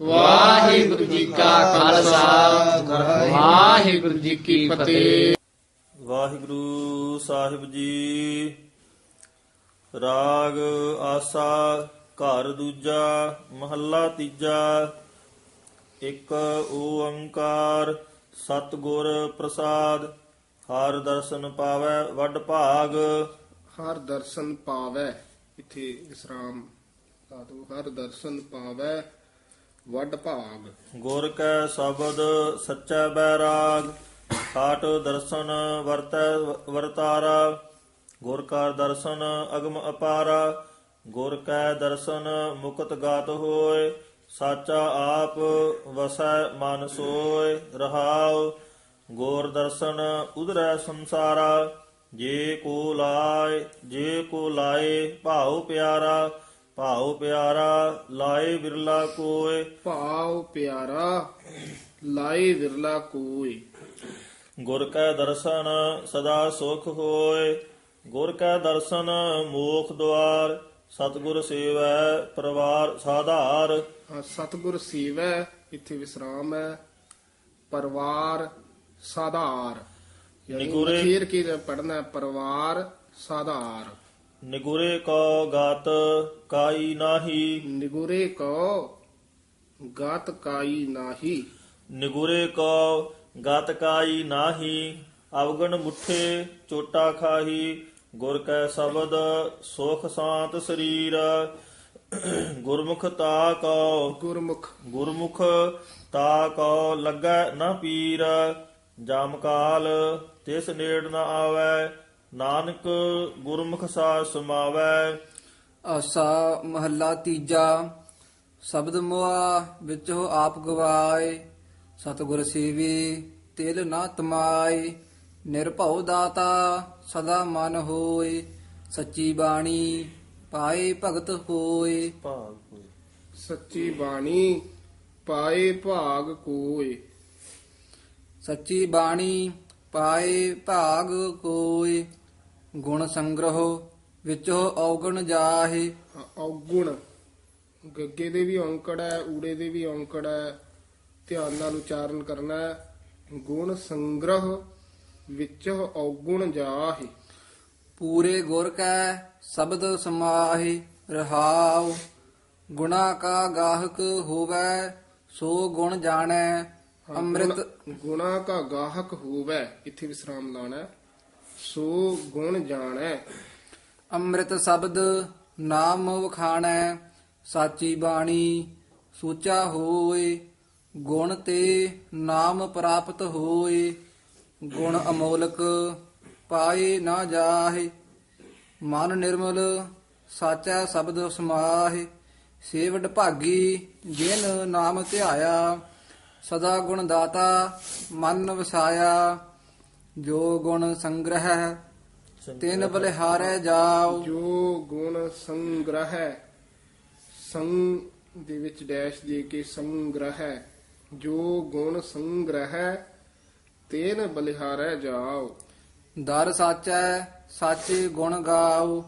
ਵਾਹਿਗੁਰੂ ਜੀ ਕਾ ਖਾਲਸਾ। ਵਾਹਿਗੁਰੂ ਜੀ ਕੀ ਫਤਿਹ। ਵਾਹਿਗੁਰੂ ਸਾਹਿਬ ਜੀ ਰਾਗ ਆਸਾ ਘਰ ਦੂਜਾ ਮਹੱਲਾ ਤੀਜਾ ਇੱਕ ਓੰਕਾਰ ਸਤਿਗੁਰ ਪ੍ਰਸਾਦ ਹਰ ਦਰਸ਼ਨ ਪਾਵੈ ਵੱਡ ਭਾਗ। ਹਰ ਦਰਸ਼ਨ ਪਾਵੈ ਇਥੇ ਵਿਸਰਾਮ ਸਾਧੂ ਹਰ ਦਰਸ਼ਨ ਪਾਵੈ ਵੱਡ ਭਾਗ। ਗੁਰ ਕੈ ਸ਼ਬਦ ਸੱਚਾ ਬੈਰਾਗ ਖਾਟ ਦਰਸ਼ਨ ਵਰਤੈ ਵਰਤਾਰਾ। ਗੁਰ ਕਾ ਦਰਸ਼ਨ ਅਗਮ ਅਪਾਰਾ, ਗੁਰ ਕੈ ਦਰਸ਼ਨ ਮੁਕਤ ਗਾਤ ਹੋਏ। ਸਾਚਾ ਆਪ ਵਸੈ ਮਨ ਸੋਏ ਰਹਾਉ। ਗੁਰ ਦਰਸ਼ਨ ਉਧਰੈ ਸੰਸਾਰਾ, ਜੇ ਕੋ ਲਾਏ, ਜੇ ਕੋ ਲਾਏ ਭਾਉ ਪਿਆਰਾ। ਭਾਉ ਪਿਆਰਾ ਲਾਏ ਬਿਰਲਾ ਕੋਏ। ਭਾਉ ਪਿਆਰਾ ਲਾਏ ਵਿਰਲਾ ਕੋਈ ਗੁਰ ਕੈ ਦਰਸ਼ਨ ਸਦਾ ਸੁਖ ਹੋਏ ਗੁਰ ਕੈ ਦਰਸ਼ਨ ਮੋਖ ਦੁਆਰ। ਸਤਿਗੁਰ ਸੇਵੈ ਪਰਿਵਾਰ ਸਾਧਾਰ। ਸਤਿਗੁਰ ਸੇਵੈ ਇਥੇ ਵਿਸਰਾਮ ਹੈ। ਪਰਿਵਾਰ ਸਾਧਾਰ। ਯਾਨੀ ਨਿਗੁਰੇ- ਫੇਰ ਕੇ ਪੜਨਾ ਪਰਿਵਾਰ ਸਾਧਾਰ। ਨਿਗੁਰੇ ਕੋ ਗਾਤ ਕਾਈ ਨਾਹੀ। ਨਿਗੁਰੇ ਕੋ ਗਾਤ ਕਾਈ ਨਾਹੀ। ਨਿਗੁਰੇ ਕੋ ਗਾਤ ਕਾਈ ਨਾਹੀ ਅਵਗਣ ਮੁਠੇ ਚੋਟਾ ਖਾਹੀ ਗੁਰ ਕੈ ਸ਼ਬਦ ਸੁਖ ਸ਼ਾਂਤ ਸਰੀਰ। ਗੁਰਮੁਖ ਤਾ ਕੋ ਗੁਰਮੁਖ। ਗੁਰਮੁਖ ਤਾ ਕੋ ਲੱਗੈ ਨਾ ਪੀਰ। ਜਮ ਕਾਲ ਤਿਸ ਨੇੜ ਨਾ ਆਵੈ ਨਾਨਕ ਗੁਰਮੁਖ ਸਾ ਸਮਾਵੈ। ਆਸਾ ਮਹੱਲਾ ਤੀਜਾ ਸ਼ਬਦ ਮੋਆ ਵਿੱਚੋ ਆਪ ਗਵਾਏ। ਸਤਿਗੁਰ ਸੇਵੀ ਤਿਲ ਨਾ ਤਮਾਏ। ਨਿਰਭਉ ਦਾਤਾ ਸਦਾ ਮਨ ਹੋਏ। ਸੱਚੀ ਬਾਣੀ ਪਾਏ ਭਗਤ ਹੋਏ। ਭਾਗ ਹੋਏ। ਸੱਚੀ ਬਾਣੀ ਪਾਏ ਭਾਗ ਕੋਏ। ਸੱਚੀ ਬਾਣੀ ਪਾਏ ਭਾਗ ਕੋਏ। ਗੁਣ ਸੰਗ੍ਰਹ ਵਿੱਚੋ ਔਗਣ ਜਾਹੇ। ਔਗੁਣ। ਗੱਗੇ ਦੇ ਵੀ ਔਂਕੜ ਹੈ ਊੜੇ ਦੇ ਵੀ ਔਂਕੜ ਹੈ ਧਿਆਨ ਨਾਲ ਉਚਾਰਨ ਕਰਨਾ ਹੈ। ਗੁਣ ਸੰਗ੍ਰਹ ਵਿੱਚ ਔਗੁਣ ਜਾਹੇ। ਪੂਰੇ ਗੁਰ ਕੈ ਸ਼ਬਦ ਸਮਾਹਿ ਰਹਾਉ। ਗੁਣਾ ਕਾ ਗਾਹਕ ਹੋਵੈ ਸੋ ਗੁਣ ਜਾਣੈ। ਅੰਮ੍ਰਿਤ ਗੁਣ- ਗੁਣਾ ਕਾ ਗਾਹਕ ਹੋਵੇ ਇੱਥੇ ਵਿਸਰਾਮ ਲਾਣਾ ਹੈ। ਸੋ ਗੁਣ ਜਾਣੈ। ਅੰਮ੍ਰਿਤ ਸ਼ਬਦ ਨਾਮ ਵਖਾਣੈ, ਸਾਚੀ ਬਾਣੀ ਸੂਚਾ ਹੋਏ, ਗੁਣ ਤੇ ਨਾਮ ਪ੍ਰਾਪਤ ਹੋਏ, ਗੁਣ ਅਮੋਲਕ ਪਾਏ ਨਾ ਜਾਹੇ, ਮਨ ਨਿਰਮਲ ਸਾਚਾ ਸ਼ਬਦ ਸਮਾਹਿ, ਸੇਵਡ ਭਾਗੀ ਜਿਨ ਨਾਮ ਧਿਆਇਆ, ਸਦਾ ਗੁਣ ਦਾਤਾ ਮਨ ਵਸਾਇਆ ਜੋ ਗੁਣ ਸੰਗ੍ਰਹਿ ਤਿਨ ਬਲਿਹਾਰੈ ਜਾਓ ਜੋ ਗੁਣ ਸੰਗ੍ਰਹਿ ਸੰਗ ਦੇ ਵਿੱਚ ਡੈਸ਼ ਦੇ ਕੇ ਸੰਗ੍ਰਹਿ ਜੋ ਗੁਣ ਸੰਗ੍ਰਹਿ ਤੇਨ ਬਲਿਹਾਰੈ ਜਾਓ ਦਰ ਸਾਚੈ ਸਾਚੇ ਗੁਣ ਗਾਓ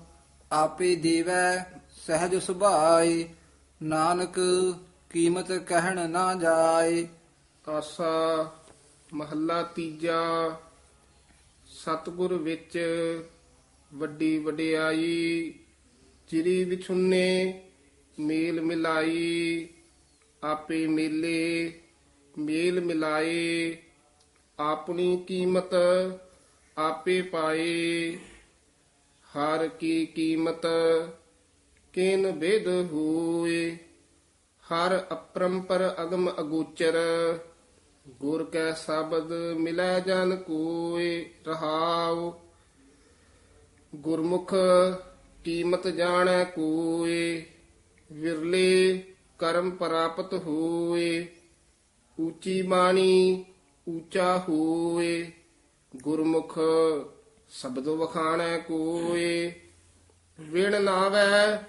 ਆਪੇ ਦੇਵੈ ਸਹਿਜ ਸੁਭਾਈ ਨਾਨਕ ਕੀਮਤ ਕਹਿਣ ਨਾ ਜਾਏ। ਆਸਾ ਮਹੱਲਾ ਤੀਜਾ ਸਤਿਗੁਰ ਵਿੱਚ ਵੱਡੀ ਵਡਿਆਈ, ਚਿਰੀ ਵਿਛੁੰਨੇ, ਮੇਲ ਮਿਲਾਈ, ਆਪੇ ਮੇਲੇ, ਮੇਲ ਮਿਲਾਏ, ਆਪਣੀ ਕੀਮਤ ਆਪੇ ਪਾਏ। ਹਰ ਕੀ ਕੀਮਤ ਕਿਨ ਵਿਦ ਹੋਏ, ਹਰ ਅਪਰੰਪਰ ਅਗਮ ਅਗੋਚਰ। ਗੁਰ ਕੈ ਸ਼ਬਦ ਮਿਲੈ ਜਨ ਕੋਇ ਰਹਾਉ, ਗੁਰਮੁਖ ਕੀਮਤ ਜਾਣੈ ਕੋਏ, ਵਿਰਲੇ ਕਰਮ ਪ੍ਰਾਪਤ ਹੋਏ ਉੱਚੀ ਬਾਣੀ ਉੱਚਾ ਹੋਏ, ਗੁਰਮੁਖ ਸ਼ਬਦ ਵਖਾਣੈ ਕੋਏ, ਵਿਣ ਨਾਵੈ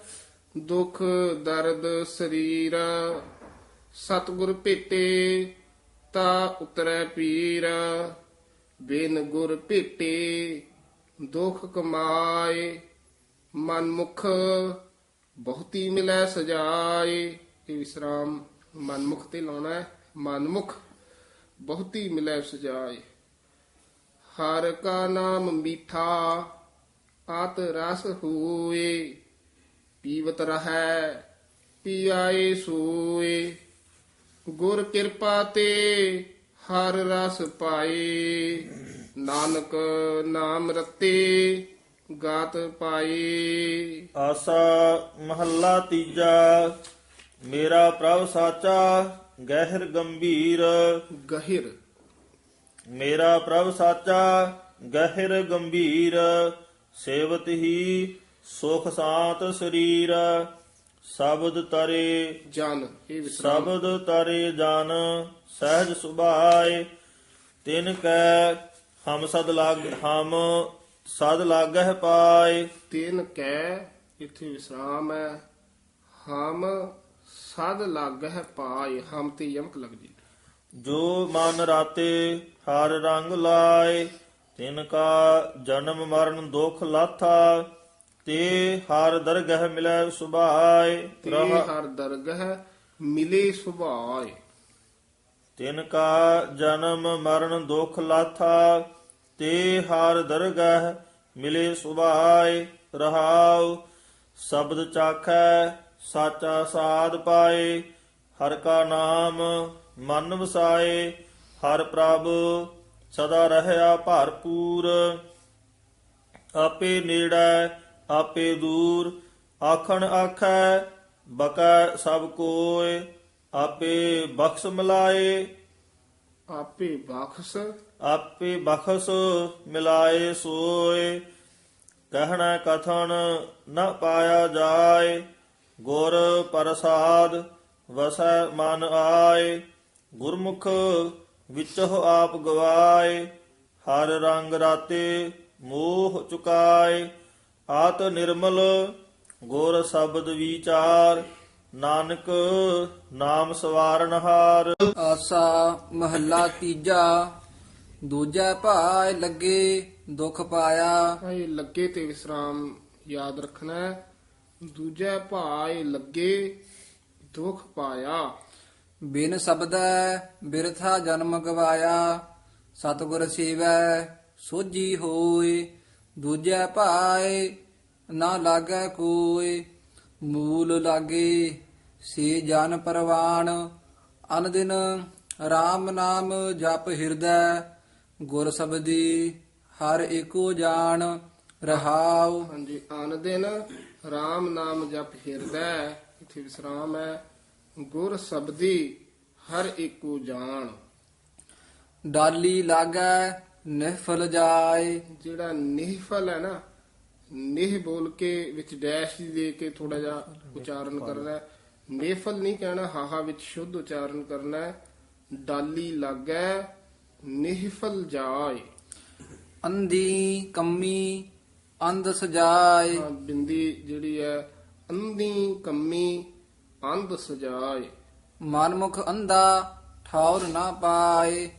ਦੁਖ ਦਰਦ ਸਰੀਰ, ਸਤਿਗੁਰ ਭੇਟੇ ਤਾ ਉਤਰੈ ਪੀਰ, ਬਿਨ ਗੁਰ ਭੇਟੇ, ਦੁਖ ਕਮਾਏ ਮਨ ਮੁਖ ਬਹੁਤੀ ਮਿਲੈ ਸਜਾਏ। ਇਹ ਵਿਸਰਾਮ ਮਨਮੁਖ ਤੇ ਲਾਉਣਾ ਹੈ। ਮਨਮੁਖ ਬਹੁਤੀ ਮਿਲੈ ਸਜਾਏ। ਹਰ ਕਾ ਨਾਮ ਮੀਠਾ, ਆਤ ਰਸ ਹੋਏ। ਪੀਵਤ ਰਹੈ, ਪੀਆਏ ਸੋਏ। ਗੁਰ ਕਿਰਪਾ ਤੇ ਹਰ ਰਸ ਪਾਏ। ਨਾਨਕ ਨਾਮ ਰਤੇ ਗਾਤ ਪਾਏ। ਆਸਾ ਮਹੱਲਾ ਤੀਜਾ ਮੇਰਾ ਪ੍ਰਭ ਸਾਚਾ ਗਹਿਰ ਗੰਭੀਰ। ਗਹਿਰ। ਮੇਰਾ ਪ੍ਰਭ ਸਾਚਾ ਗਹਿਰ ਗੰਭੀਰ। ਸੇਵਤ ਹੀ ਸੁਖ ਸਾਤ ਸਰੀਰ। ਸ਼ਬਦ ਤਰੇ ਜਨ ਇਹ ਵਿਸਰਾਮ ਸ਼ਬਦ ਤਰੇ ਜਨ ਸਹਿਜ ਸੁਭਾਏ ਤਿਨ ਕੈ ਹਮ ਸਦ ਲਾਗ ਹਮ ਸਦ ਲਾਗਹਿ ਪਾਏ। ਤੇਨ ਕੈ ਇਥੇ ਵਿਸਰਾਮ ਹੈ ਹਮ ਸਦ ਲਾਗਹਿ ਪਾਏ ਹਮ ਤੇ ਯਮਕ ਲੱਗ ਜੀ ਜੋ ਮਨ ਰਾਤੇ ਹਰ ਰੰਗ ਲਾਏ ਤਿਨ ਕਾ ਜਨਮ ਮਰਨ ਦੁਖ ਲਾਥਾ ਤੇ ਹਰ ਦਰਗਹਿ ਮਿਲੈ ਸੁਭਾਏ ਤੇ ਰਹਾ ਹਰ ਦਰਗਹ ਮਿਲੇ ਸੁਭਾਏ। ਤਿਨ ਕਾ ਜਨਮ ਮਰਨ ਦੁਖ ਲਾਥਾ ਤੇ ਹਰ ਦਰਗਹਿ ਮਿਲੇ ਸੁਭਾਏ ਰਹਾਉ ਸ਼ਬਦ ਚਾਖੈ ਸਾਚਾ ਸਾਧ ਪਾਏ ਹਰ ਕਾ ਨਾਮ ਮਨ ਵਸਾਏ ਹਰ ਪ੍ਰਭ ਸਦਾ ਰਹਿਆ ਭਰਪੂਰ ਆਪੇ ਨੇੜੈ ਆਪੇ ਦੂਰ ਆਖਣ ਆਖੈ ਬਕੈ ਸਭ ਕੋਇ ਆਪੇ ਬਖਸ਼ ਮਿਲਾਏ। ਆਪੇ ਬਖਸ। ਆਪੇ ਬਖਸ਼ ਮਿਲਾਏ ਸੋਏ ਕਹਿਣਾ ਕਥਨ ਨ ਪਾਇਆ ਜਾਏ ਗੁਰ ਪ੍ਰਸਾਦ ਵਸੈ ਮਨ ਆਏ ਗੁਰਮੁਖ ਵਿਚਹੁ ਆਪ ਗਵਾਏ ਹਰ ਰੰਗ ਰਾਤੇ ਮੋਹ ਚੁਕਾਏ ਆਤ ਨਿਰਮਲ ਗੁਰ ਸ਼ਬਦ ਵਿਚਾਰ ਨਾਨਕ ਨਾਮ ਸਵਾਰਨ ਹਾਰ। ਆਸਾ ਮਹੱਲਾ ਤੀਜਾ ਦੂਜਾ ਭਾਇ ਲੱਗੇ ਦੁਖ ਪਾਇਆ। ਇਹ ਲੱਗੇ ਤੇ ਵਿਸਰਾਮ ਯਾਦ ਰੱਖਣਾ ਹੈ। ਦੂਜਾ ਭਾਏ ਲੱਗੇ ਦੁਖ ਪਾਇਆ। ਬਿਨ ਸ਼ਬਦੈ ਬਿਰਥਾ ਜਨਮ ਗਵਾਇਆ। ਸਤਿਗੁਰ ਸੇਵੈ ਸੋਜੀ ਹੋਏ। ਦੂਜੈ ਭਾਇ ਨਾ ਲਾਗੈ ਕੋਇ ਮੂਲ ਲਾਗੇ ਸੇ ਜਨ ਪਰਵਾਨ ਅਨ ਦਿਨ RAM ਨਾਮ ਜਪ ਹਿਰਦੈ ਗੁਰ ਸਬਦੀ ਹਰ ਏਕੋ ਜਾਣ ਰਹਾਉ। ਹਾਂਜੀ ਆਨ ਦਿਨ RAM ਨਾਮ ਜਪ ਹਿਰਦੈ ਇਥੇ ਵਿਸਰਾਮ ਹੈ। ਗੁਰ ਸਬਦੀ ਹਰ ਏਕੋ ਜਾਣ। ਡਾਲੀ ਲਾਗੈ ਨਿਹਫਲ ਜਾਏ। ਜਿਹੜਾ ਨਿਹਫਲ ਹੈ ਨਾ ਨਿਹ ਬੋਲ ਕੇ ਵਿੱਚ ਡੈਸ਼ ਦੇ ਕੇ ਥੋੜਾ ਜਿਹਾ ਉਚਾਰਨ ਕਰਨਾ ਹੈ। ਨਿਹਫਲ ਨਹੀਂ ਕਹਿਣਾ ਹਾਹਾ ਵਿੱਚ ਸ਼ੁੱਧ ਉਚਾਰਨ ਕਰਨਾ ਹੈ। ਡਾਲੀ ਲਾਗੈ ਨਿਹਫਲ ਜਾਏ। ਅੰਧੀ ਕੰਮੀ ਅੰਧ ਸਜਾਏ। ਬਿੰਦੀ ਜਿਹੜੀ ਹੈ ਅੰਧੀ ਕੰਮੀ ਅੰਧ ਸਜਾਏ। ਮਨਮੁਖ ਅੰਧਾ ਠੌਰ ਨਾ ਪਾਏ।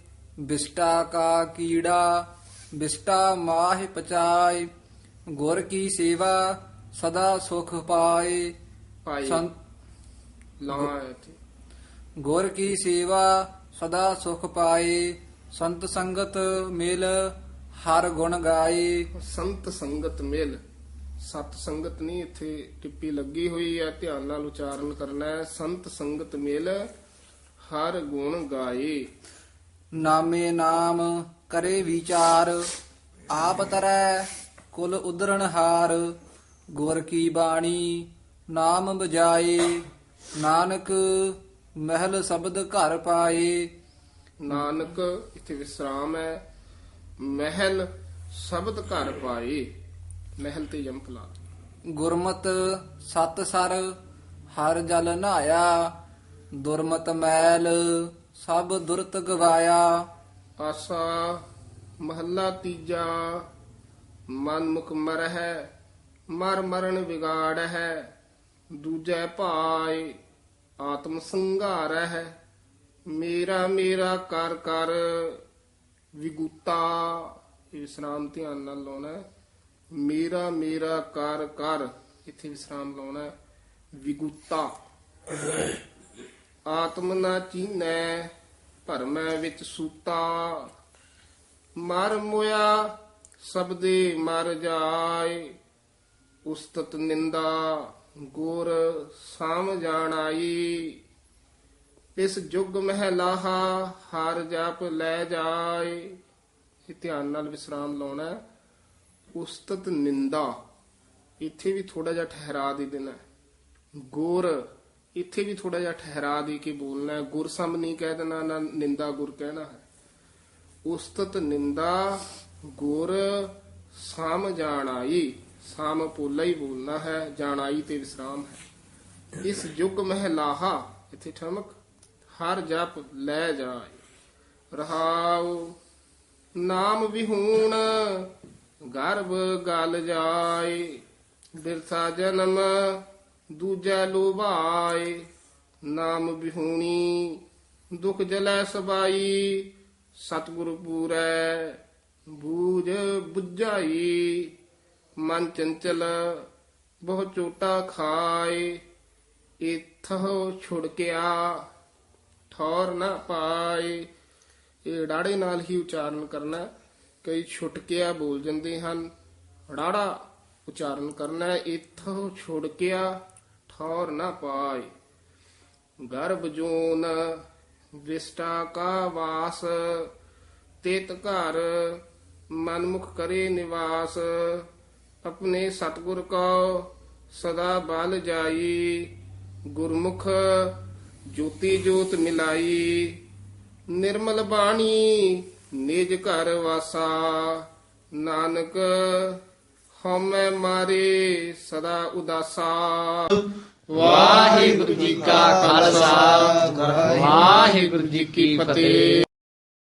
ਬਿਸਟਾ ਕਾ ਕੀੜਾ ਬਿਸਟਾ ਮਾਹਿ ਪਚਾਏ ਗੁਰ ਕੀ ਸੇਵਾ ਸਦਾ ਸੁਖ ਪਾਏ। ਸੰਤ ਲਾਉਣਾ ਹੈ ਇੱਥੇ। ਗੁਰ ਕੀ ਸੇਵਾ ਸਦਾ ਸੁਖ ਪਾਏ। ਸੰਤ ਸੰਗਤ ਮਿਲ ਹਰ ਗੁਣ ਗਾਏ। ਸੰਤ ਸੰਗਤ ਮਿਲ। ਸਤ ਸੰਗਤ ਨਹੀਂ ਇੱਥੇ ਟਿੱਪੀ ਲੱਗੀ ਹੋਈ ਹੈ ਧਿਆਨ ਨਾਲ ਉਚਾਰਨ ਕਰਨਾ ਹੈ। ਸੰਤ ਸੰਗਤ ਮਿਲ ਹਰ ਗੁਣ ਗਾਏ। ਨਾਮੇ ਨਾਮ ਕਰੇ ਵਿਚਾਰ ਆਪ ਤਰੈ ਕੁਲ ਉਦਰਣ ਹਾਰ। ਗੁਰ ਕੀ ਬਾਣੀ ਨਾਮ ਬਜਾਏ। ਨਾਨਕ ਮਹਿਲ ਸ਼ਬਦ ਘਰ ਪਾਏ। ਨਾਨਕ ਇੱਥੇ ਵਿਸਰਾਮ ਹੈ। ਮਹਿਲ ਸ਼ਬਦ ਘਰ ਪਾਏ। ਮਹਿਲ ਤੇ ਯਮਕ ਲਾ ਗੁਰਮਤ ਸਤ ਸਰ ਹਰ ਜਲ ਨਹਾਇਆ। ਦੁਰਮਤ ਮੈਲ ਸਭ ਦੁਰਤ ਗਵਾਇਆ ਆਸਾ ਮਹੱਲਾ ਤੀਜਾ ਮਨ ਮੁਖ ਮਰ ਹੈ ਮਰ ਮਰਨ ਵਿਗਾੜ ਹੈ ਦੂਜੈ ਭਾਏ ਆਤਮ ਸੰਘਾਰ ਹੈ ਮੇਰਾ ਮੇਰਾ ਕਰ ਕਰ ਵਿਗੂਤਾ। ਵਿਸਰਾਮ ਧਿਆਨ ਨਾਲ ਲਾਉਣਾ ਮੇਰਾ ਮੇਰਾ ਕਰ ਕਰ, ਇੱਥੇ ਵਿਸਰਾਮ ਲਾਉਣਾ ਹੈ। ਵਿਗੂਤਾ। ਆਤਮ ਨਾ ਚੀਨੈ, ਭਰਮੈ ਵਿੱਚ ਸੂਤਾ ਮਰ ਮੁਆ ਸਬਦੇ ਮਰ ਜਾਏ, ਉਸਤਤ ਨਿੰਦਾ, ਗੁਰ ਸਾਮ ਜਾਣਾਈ ਇਸ ਜੁਗ ਮਹਿਲਾਹਾ, ਹਰ ਜਪ ਲੈ ਜਾਏ ਇਹ ਧਿਆਨ ਨਾਲ ਵਿਸਰਾਮ ਲਾਉਣਾ ਹੈ। ਉਸਤਤ ਨਿੰਦਾ ਇੱਥੇ ਵੀ ਥੋੜਾ ਜਿਹਾ ਠਹਿਰਾ ਦੇ ਦੇਣਾ ਹੈ। ਗੁਰ ਇੱਥੇ ਵੀ ਥੋੜਾ ਜਿਹਾ ਠਹਿਰਾ ਦੇ ਕੇ ਬੋਲਣਾ ਗੁਰ ਸਮ ਨਹੀਂ ਕਹਿ ਦੇਣਾ, ਨਾ ਨਿੰਦਾ ਗੁਰ ਕਹਿਣਾ ਹੈ। ਉਸਤਤ ਨਿੰਦਾ ਗੁਰ ਸਾਮ ਜਾਣਾਈ, ਸਾਮ ਪੋਲਾ ਹੀ ਬੋਲਣਾ ਹੈ, ਜਾਣਾਈ ਤੇ ਵਿਸਰਾਮ ਹੈ। ਇਸ ਯੁਗ ਮਹਿਲਾਹਾ ਇੱਥੇ ਠਮਕ, ਹਰ ਜਪ ਲੈ ਜਾਏ। ਰਹਾਉ ਨਾਮ ਵਿਹੂਣ, ਗਰਭ ਗਲ ਜਾਏ। ਬਿਰਥਾ ਜਨਮ ਦੂਜਾ ਲੋਭਾਏ, ਨਾਮ ਵਿਹੂਣੀ, ਦੁਖ ਜਲੈ ਸਬਾਈ, ਸਤਿਗੁਰ ਪੂਰੈ, ਬੂਝ ਬੁਝਾਈ, ਮਨ ਚੰਚਲ, ਬਹੁ ਚੋਟਾ ਖਾਏ ਇਥੋ ਛੁੜਕਿਆ ਠੌਰ ਨਾ ਪਾਏ ਇਹ ਡਾੜੇ ਨਾਲ ਹੀ ਉਚਾਰਨ ਕਰਨਾ, ਕਈ ਛੁਟਕਿਆ ਬੋਲ ਜਾਂਦੇ ਹਨ ਡਾੜਾ ਉਚਾਰਨ ਕਰਨਾ ਹੈ। ਛੁੜਕਿਆ ਠੌਰ ਨਾ ਪਾਏ। ਗਰਭ ਜੂਨ ਵਿਸਟਾ ਕਾ ਵਾਸ, ਤੇਤ ਘਰ ਮਨਮੁਖ ਕਰੇ ਨਿਵਾਸ। ਆਪਣੇ ਸਤਿਗੁਰ ਕੋ ਸਦਾ ਬਲ ਜਾਈ, ਗੁਰਮੁਖ ਜੋਤੀ ਜੋਤ ਮਿਲਾਈ। ਨਿਰਮਲ ਬਾਣੀ ਨਿਜ ਘਰ ਵਾਸਾ, ਨਾਨਕ ਹਉਮੈ ਮਾਰੇ ਸਦਾ ਉਦਾਸਾ। ਵਾਹਿਗੁਰੂ ਜੀ ਕਾ ਖਾਲਸਾ। ਵਾਹਿਗੁਰੂ ਜੀ ਕੀ ਫਤਿਹ।